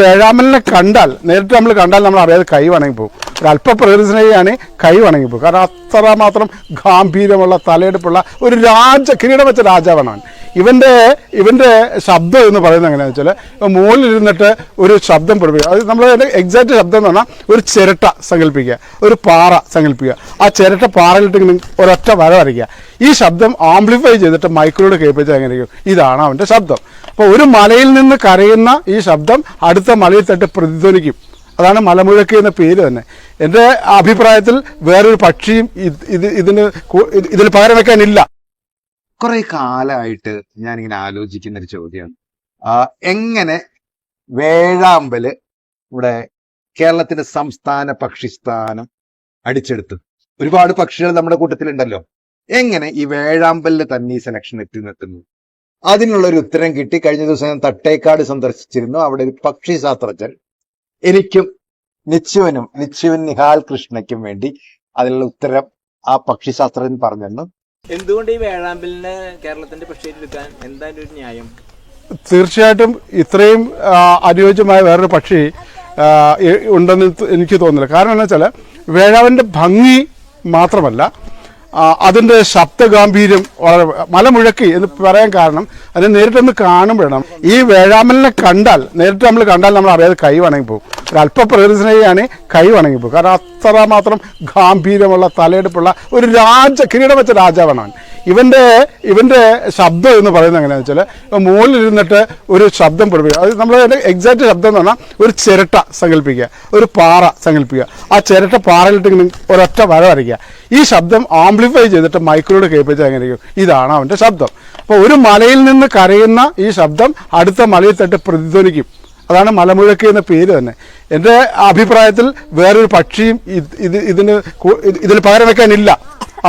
വേഴാമ്പലിനെ കണ്ടാൽ നേരിട്ട് നമ്മൾ കണ്ടാൽ നമ്മൾ അറിയാതെ കൈ വണങ്ങി പോകും. ഒരു അല്പ പ്രകൃതിസ്നേഹിയാണ് കൈ വണങ്ങി പോകും. കാരണം അത്രമാത്രം ഗാംഭീര്യമുള്ള തലയെടുപ്പുള്ള ഒരു രാജ കിരീടം വെച്ച രാജാവാണ് അവൻ. ഇവന്റെ ഇവന്റെ ശബ്ദം എന്ന് പറയുന്നത് എങ്ങനെയാണെന്ന് വെച്ചാൽ മുകളിലിരുന്നിട്ട് ഒരു ശബ്ദം പഠിപ്പിക്കുക അത് നമ്മൾ എക്സാക്റ്റ് ശബ്ദം എന്ന് പറഞ്ഞാൽ ഒരു ചിരട്ട സങ്കല്പിക്കുക. ഒരു പാറ സങ്കല്പിക്കുക. ആ ചിരട്ട പാറയിലിട്ട് ഇങ്ങനെ ഒരൊറ്റ വര വരയ്ക്കുക. ഈ ശബ്ദം ആംപ്ലിഫൈ ചെയ്തിട്ട് മൈക്രോട് കേൾപ്പിച്ചാൽ എങ്ങനെയായിരിക്കും ഇതാണ് അവന്റെ ശബ്ദം. അപ്പോൾ ഒരു മലയിൽ നിന്ന് കരയുന്ന ഈ ശബ്ദം അടുത്ത മലയിൽ തട്ട് പ്രതിധ്വനിക്കും. അതാണ് മലമുഴക്ക് എന്ന പേര് തന്നെ. എന്റെ അഭിപ്രായത്തിൽ വേറൊരു പക്ഷിയും ഇത് ഇത് ഇതിന് ഇതിന് പകരം വെക്കാനില്ല. കുറെ കാലമായിട്ട് ഞാനിങ്ങനെ ആലോചിക്കുന്ന ഒരു ചോദ്യമാണ്. എങ്ങനെ വേഴാമ്പൽ ഇവിടെ കേരളത്തിന്റെ സംസ്ഥാന പക്ഷിസ്ഥാനം അടിച്ചെടുത്തു? ഒരുപാട് പക്ഷികൾ നമ്മുടെ കൂട്ടത്തിലുണ്ടല്ലോ. എങ്ങനെ ഈ വേഴാമ്പലിന് തന്നെ ഈ സെലക്ഷൻ എത്തി നിർത്തുന്നു അതിനുള്ള ഒരു ഉത്തരം കിട്ടി. കഴിഞ്ഞ ദിവസം ഞാൻ തട്ടേക്കാട് സന്ദർശിച്ചിരുന്നു. അവിടെ ഒരു പക്ഷി ശാസ്ത്രജ്ഞൻ എനിക്കും നിച്ചുവനും നിച്ചുവൻ നിഹാൽ കൃഷ്ണയ്ക്കും വേണ്ടി അതിനുള്ള ഉത്തരം ആ പക്ഷി ശാസ്ത്രജ്ഞൻ പറഞ്ഞിരുന്നു എന്തുകൊണ്ട് ഈ വേഴാമ്പലിനെ കേരളത്തിന്റെ പക്ഷിയിൽ എടുക്കാൻ എന്താണ് ഒരു ന്യായം? തീർച്ചയായിട്ടും ഇത്രയും അനുയോജ്യമായ വേറൊരു പക്ഷി ഉണ്ടെന്ന് എനിക്ക് തോന്നുന്നില്ല. കാരണം എന്താ വെച്ചാൽ വേഴാവിന്റെ ഭംഗി മാത്രമല്ല അതിന്റെ ശബ്ദഗാംഭീര്യം വളരെ മലമുഴക്കി എന്ന് പറയാൻ കാരണം അതിനെ നേരിട്ടൊന്ന് കാണുമ്പോഴാണ്. ഈ വേഴാമലിനെ കണ്ടാൽ നേരിട്ട് നമ്മൾ കണ്ടാൽ നമ്മൾ അറിയാതെ കൈ വണങ്ങി പോകും. ഒരു അല്പ പ്രകൃതിസ്നേഹിയാണ് കൈ വണങ്ങി പോകും കാരണം അത്രമാത്രം ഗാംഭീര്യമുള്ള തലയെടുപ്പുള്ള ഒരു രാജ കിരീടം വെച്ച രാജാവാണ് അവൻ. ഇവന്റെ ഇവന്റെ ശബ്ദം എന്ന് പറയുന്നത് എങ്ങനെയാണെന്ന് വെച്ചാൽ മുകളിൽ ഇരുന്നിട്ട് ഒരു ശബ്ദം പഠിപ്പിക്കുക അത് നമ്മൾ എക്സാക്റ്റ് ശബ്ദം എന്ന് പറഞ്ഞാൽ ഒരു ചിരട്ട സങ്കല്പിക്കുക. ഒരു പാറ സങ്കല്പിക്കുക. ആ ചിരട്ട പാറയിലിട്ട് ഇങ്ങനെ ഒരൊറ്റ വര വരയ്ക്കുക. ഈ ശബ്ദം ആംപ്ലിഫൈ ചെയ്തിട്ട് മൈക്കിലൂടെ കേൾപ്പിച്ചാൽ എങ്ങനെയായിരിക്കും ഇതാണ് അവന്റെ ശബ്ദം. അപ്പോൾ ഒരു മലയിൽ നിന്ന് കരയുന്ന ഈ ശബ്ദം അടുത്ത മലയിൽ തട്ട് പ്രതിധ്വനിക്കും. അതാണ് മലമുഴക്കി എന്ന പേര് തന്നെ. എന്റെ അഭിപ്രായത്തിൽ വേറൊരു പക്ഷിയും ഇത് ഇത് ഇതിന് ഇതിൽ പകരം വെക്കാനില്ല.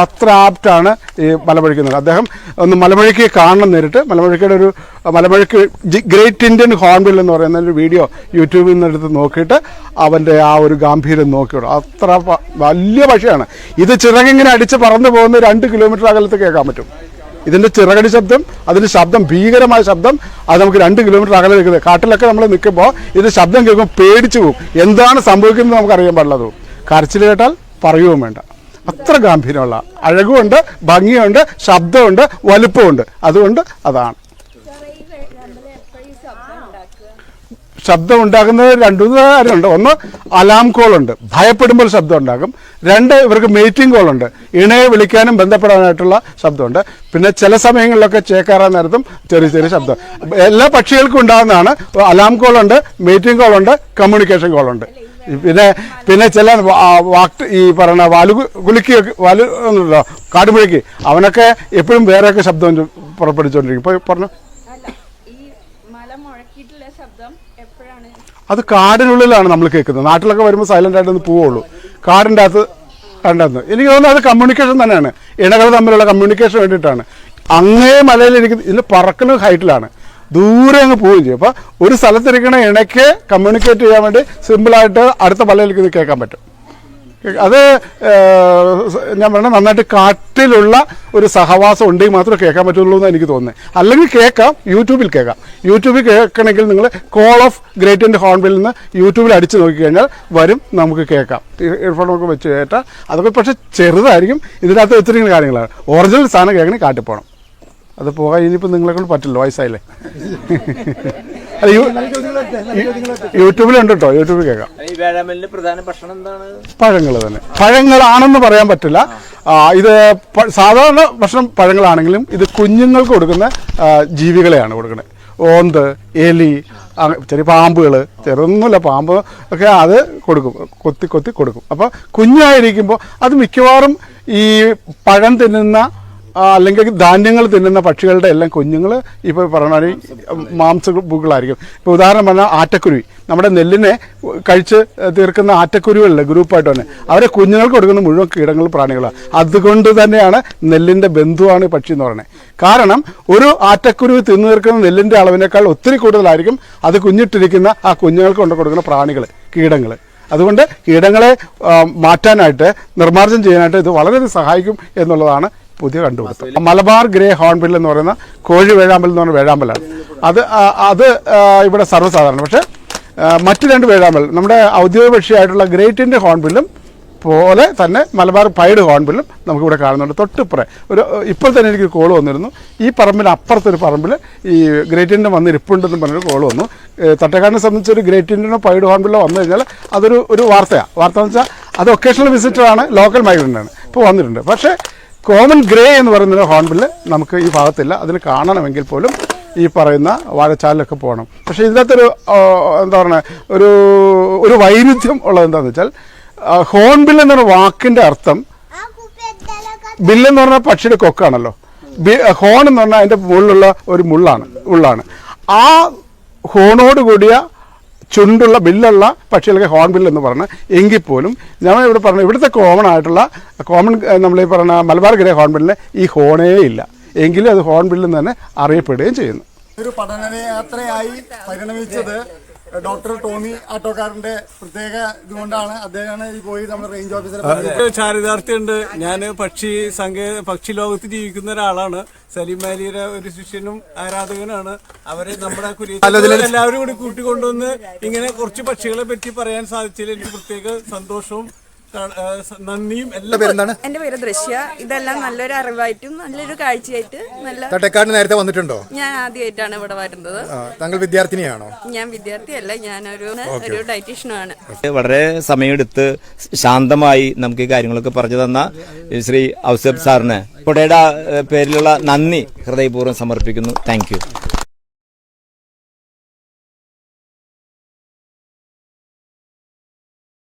അത്ര ആപ്റ്റാണ് ഈ മലമുഴക്കുന്നത് അദ്ദേഹം ഒന്ന് മലമുഴക്കിയെ കാണണം നേരിട്ട്. മലമുഴക്കിയുടെ ഒരു മലമുഴക്കി ഗ്രേറ്റ് ഇന്ത്യൻ ഹോൺബിൽ എന്ന് പറയുന്ന ഒരു വീഡിയോ യൂട്യൂബിൽ നിന്നെടുത്ത് നോക്കിയിട്ട് അവന്റെ ആ ഒരു ഗാംഭീര്യം നോക്കിയോളൂ. അത്ര വലിയ പക്ഷിയാണ്. ഇത് ചിറകിങ്ങനെ അടിച്ച് പറന്നു പോകുന്ന രണ്ട് കിലോമീറ്റർ അകലത്ത് കേൾക്കാൻ പറ്റും. ഇതിന്റെ ചിറകടി ശബ്ദം അതിന്റെ ശബ്ദം ഭീകരമായ ശബ്ദം അത് നമുക്ക് രണ്ട് കിലോമീറ്റർ അകലെ നിൽക്കുന്നത്. കാട്ടിലൊക്കെ നമ്മൾ നിൽക്കുമ്പോൾ ഇത് ശബ്ദം കേൾക്കുമ്പോൾ പേടിച്ചു പോകും. എന്താണ് സംഭവിക്കുന്നത് നമുക്ക് അറിയാൻ പാടുള്ളത് കരച്ചിൽ കേട്ടാൽ പറയുകയും വേണ്ട. അത്ര ഗാംഭീര്യമുള്ള അഴകുമുണ്ട് ഭംഗിയുണ്ട് ശബ്ദമുണ്ട് വലുപ്പമുണ്ട്. അതുകൊണ്ട് അതാണ്. ശബ്ദം ഉണ്ടാക്കുന്നത് രണ്ടു കാര്യമുണ്ട് ഒന്ന് അലാം കോൾ ഉണ്ട്. ഭയപ്പെടുമ്പോൾ ശബ്ദം ഉണ്ടാകും രണ്ട് ഇവർക്ക് മീറ്റിംഗ് കോൾ ഉണ്ട്. ഇണയെ വിളിക്കാനും ബന്ധപ്പെടാനായിട്ടുള്ള ശബ്ദമുണ്ട്. പിന്നെ ചില സമയങ്ങളിലൊക്കെ ചേക്കാറാൻ നേരത്തും ചെറിയ ചെറിയ ശബ്ദം. എല്ലാ പക്ഷികൾക്കും ഉണ്ടാകുന്നതാണ്. അലാം കോൾ ഉണ്ട് മീറ്റിംഗ് കോൾ ഉണ്ട് കമ്മ്യൂണിക്കേഷൻ കോൾ ഉണ്ട്. പിന്നെ പിന്നെ ചില ഈ പറയുന്ന വാലു കുലുക്കി വാലു കാടുപുഴക്ക് അവനൊക്കെ എപ്പോഴും വേറെയൊക്കെ ശബ്ദം പുറപ്പെടുവിച്ചുകൊണ്ടിരിക്കും. ഇപ്പോൾ പറഞ്ഞു? അത് കാടിനുള്ളിലാണ് നമ്മൾ കേൾക്കുന്നത്. നാട്ടിലൊക്കെ വരുമ്പോൾ സൈലന്റ് ആയിട്ട് ഒന്ന് പോവുള്ളൂ. കാടിന്റെ അകത്ത് കണ്ടെന്ന് എനിക്ക് തോന്നുന്നു അത് കമ്മ്യൂണിക്കേഷൻ തന്നെയാണ്. ഇണകൾ തമ്മിലുള്ള കമ്മ്യൂണിക്കേഷൻ വേണ്ടിയിട്ടാണ്. അങ്ങേ മലയിൽ എനിക്ക് ഇതിൽ പറക്കുന്ന ഹൈറ്റിലാണ്. ദൂരെ അങ്ങ് പോവുകയും ചെയ്യും. അപ്പോൾ ഒരു സ്ഥലത്തിരിക്കുന്ന ഇണയ്ക്ക് കമ്മ്യൂണിക്കേറ്റ് ചെയ്യാൻ വേണ്ടി സിമ്പിളായിട്ട് അടുത്ത മലയിലേക്ക് ഇത് കേൾക്കാൻ പറ്റും. അത് ഞാൻ പറഞ്ഞ നന്നായിട്ട് കാട്ടിലുള്ള ഒരു സഹവാസം ഉണ്ടെങ്കിൽ മാത്രമേ കേൾക്കാൻ പറ്റുള്ളൂ എന്ന് എനിക്ക് തോന്നുന്നത്. അല്ലെങ്കിൽ കേൾക്കാം യൂട്യൂബിൽ കേൾക്കാം. യൂട്യൂബിൽ കേൾക്കണമെങ്കിൽ നിങ്ങൾ call of great and hornbill നിന്ന് യൂട്യൂബിൽ അടിച്ചു നോക്കിക്കഴിഞ്ഞാൽ വരും നമുക്ക് കേൾക്കാം. ഇയർഫോൺ ഒക്കെ വെച്ച് കേട്ടാൽ അതൊക്കെ പക്ഷേ ചെറുതായിരിക്കും ഇതിനകത്ത് ഒത്തിരി കാര്യങ്ങളാണ്. ഒറിജിനൽ സാധനം കേൾക്കണമെങ്കിൽ കാട്ടിൽ പോകണം അത് പോകാൻ ഇനിയിപ്പോൾ നിങ്ങളെ കൊണ്ട് പറ്റില്ല വയസ്സായില്ലേ? യൂട്യൂബിലുണ്ട് കേട്ടോ യൂട്യൂബിൽ കേൾക്കാം. ഈ വേഴാമ്പലിന്റെ പ്രധാന ഭക്ഷണം എന്താണ്? പഴങ്ങൾ തന്നെ. പഴങ്ങളാണെന്ന് പറയാൻ പറ്റില്ല. ഇത് സാധാരണ ഭക്ഷണം പഴങ്ങളാണെങ്കിലും ഇത് കുഞ്ഞുങ്ങൾക്ക് കൊടുക്കുന്ന ജീവികളെയാണ് കൊടുക്കുന്നത് ഓന്ത് എലി ചെറിയ പാമ്പുകൾ ചെറുതൊന്നുമില്ല പാമ്പ് ഒക്കെ അത് കൊടുക്കും. കൊത്തി കൊത്തി കൊടുക്കും. അപ്പോൾ കുഞ്ഞായിരിക്കുമ്പോൾ അത് മിക്കവാറും ഈ പഴം തിന്നുന്ന അല്ലെങ്കിൽ ധാന്യങ്ങൾ തിന്നുന്ന പക്ഷികളുടെ എല്ലാം കുഞ്ഞുങ്ങൾ ഇപ്പോൾ പറഞ്ഞ മാംസഭുക്കളായിരിക്കും ഇപ്പോൾ ഉദാഹരണം പറഞ്ഞാൽ ആറ്റക്കുരുവി. നമ്മുടെ നെല്ലിനെ കഴിച്ച് തീർക്കുന്ന ആറ്റക്കുരുവല്ലേ ഗ്രൂപ്പായിട്ട് തന്നെ. അവരെ കുഞ്ഞുങ്ങൾക്ക് കൊടുക്കുന്ന മുഴുവൻ കീടങ്ങൾ പ്രാണികളാണ് അതുകൊണ്ട് തന്നെയാണ് നെല്ലിന്റെ ബന്ധുവാണ് പക്ഷി എന്ന് പറയുന്നത്. കാരണം ഒരു ആറ്റക്കുരുവി തിന്നു തീർക്കുന്ന നെല്ലിന്റെ അളവിനേക്കാൾ ഒത്തിരി കൂടുതലായിരിക്കും അത് കുഞ്ഞിട്ടിരിക്കുന്ന ആ കുഞ്ഞുങ്ങൾക്ക് കൊണ്ട് കൊടുക്കുന്ന പ്രാണികൾ കീടങ്ങൾ അതുകൊണ്ട് കീടങ്ങളെ മാറ്റാനായിട്ട് നിർമ്മാർജനം ചെയ്യാനായിട്ട് ഇത് വളരെ സഹായിക്കും എന്നുള്ളതാണ് പുതിയ കണ്ടുപിടുത്തം. മലബാർ ഗ്രേ ഹോൺബിൽ എന്ന് പറയുന്ന കോഴി വേഴാമ്പൽ എന്ന് പറയുന്ന വേഴാമ്പലാണ്. അത് അത് ഇവിടെ സർവസാധാരണ. പക്ഷേ മറ്റു രണ്ട് വേഴാമ്പൽ നമ്മുടെ ഔദ്യോഗിക പക്ഷിയായിട്ടുള്ള ഗ്രേറ്റിന്റെ ഹോൺബില്ലും പോലെ തന്നെ മലബാർ പൈഡ് ഹോൺബിലും നമുക്കിവിടെ കാണുന്നുണ്ട്. തൊട്ടിപ്പുറേ. ഒരു ഇപ്പോൾ തന്നെ എനിക്ക് കോൾ വന്നിരുന്നു. ഈ പറമ്പിന് അപ്പുറത്തൊരു പറമ്പിൽ ഈ ഗ്രേറ്റിന്റെ വന്ന് ഇരിപ്പുണ്ടെന്ന് പറഞ്ഞൊരു കോൾ വന്നു. തട്ടക്കാടിനെ സംബന്ധിച്ച് ഒരു ഗ്രേറ്റിന്റെനോ പൈഡ് ഹോൺബില്ലോ വന്നു കഴിഞ്ഞാൽ അതൊരു ഒരു വാർത്തയാണ് വാർത്ത എന്ന് വെച്ചാൽ അത് ഒക്കേഷണൽ വിസിറ്ററാണ് ലോക്കൽ മൈഗ്രന്റ് ആണ് ഇപ്പോൾ വന്നിട്ടുണ്ട്. പക്ഷേ കോമൺ ഗ്രേ എന്ന് പറയുന്ന ഹോൺബില്ല് നമുക്ക് ഈ ഭാഗത്തില്ല. അതിന് കാണണമെങ്കിൽ പോലും ഈ പറയുന്ന വാഴച്ചാലിലൊക്കെ പോകണം. പക്ഷേ ഇതിനകത്തൊരു എന്താ പറയുക ഒരു ഒരു വൈരുദ്ധ്യം ഉള്ളത് എന്താണെന്ന് വെച്ചാൽ ഹോൺബിൽ എന്ന് പറഞ്ഞ വാക്കിന്റെ അർത്ഥം ബില്ലെന്ന് പറഞ്ഞാൽ പക്ഷിയുടെ കൊക്കാണല്ലോ. ഹോൺ എന്ന് പറഞ്ഞാൽ അതിന്റെ മുകളിലുള്ള ഒരു മുള്ളാണ് ഉള്ളാണ്. ആ ഹോണോട് കൂടിയ ചുണ്ടുള്ള ബില്ലുള്ള പക്ഷികൾക്ക് ഹോൺ ബില്ല് എന്ന് പറഞ്ഞ് എങ്കിൽ പോലും ഞാൻ ഇവിടെ പറഞ്ഞ ഇവിടുത്തെ കോമൺ ആയിട്ടുള്ള കോമൺ നമ്മൾ ഈ പറഞ്ഞ മലബാർ ഗ്രേ ഹോൺ ബില്ലിന് ഈ ഹോണേ ഇല്ല. എങ്കിലും അത് ഹോൺ ബില്ലെന്ന് തന്നെ അറിയപ്പെടുകയും ചെയ്യുന്നു. ഒരു പഠനയാത്രയായി പരിണമിച്ചത് ഡോക്ടർ ടോമി ആട്ടോക്കാരന്റെ പ്രത്യേക ഇതുകൊണ്ടാണ് അദ്ദേഹമാണ് ഈ പോയി നമ്മുടെ റേഞ്ച് ഓഫീസറെ ചാരിതാർത്ഥ്യമുണ്ട്. ഞാൻ പക്ഷി സങ്കേ പക്ഷി ലോകത്ത് ജീവിക്കുന്ന ഒരാളാണ്. സലീം മാലിയുടെ ഒരു ശിഷ്യനും ആരാധകനാണ് അവരെ നമ്മുടെ കുരിയത്തിൽ എല്ലാവരും കൂടി കൂട്ടിക്കൊണ്ടുവന്ന് ഇങ്ങനെ കുറച്ച് പക്ഷികളെ പറ്റി പറയാൻ സാധിച്ചതിൽ എനിക്ക് പ്രത്യേക സന്തോഷവും നന്ദിയും എല്ലാം എന്റെ പേര് ദൃശ്യ. ഇതെല്ലാം നല്ലൊരു അറിവായിട്ടും നല്ലൊരു കാഴ്ചയായിട്ട് നല്ല തട്ടക്കാട് നേരത്തെ വന്നിട്ടുണ്ടോ? ഞാൻ ആദ്യമായിട്ടാണ് ഇവിടെ വരുന്നത്. താങ്കൾ വിദ്യാർത്ഥിനിയാണോ? ഞാൻ വിദ്യാർത്ഥിയല്ല ഞാനൊരു ഒരു ഡയറ്റീഷ്യനുമാണ്. വളരെ സമയമെടുത്ത് ശാന്തമായി നമുക്ക് ഈ കാര്യങ്ങളൊക്കെ പറഞ്ഞു തന്ന ശ്രീ ഔസഫ് സാറിന്. കൊടയുടെ പേരിലുള്ള നന്ദി ഹൃദയപൂർവം സമർപ്പിക്കുന്നു. Thank you.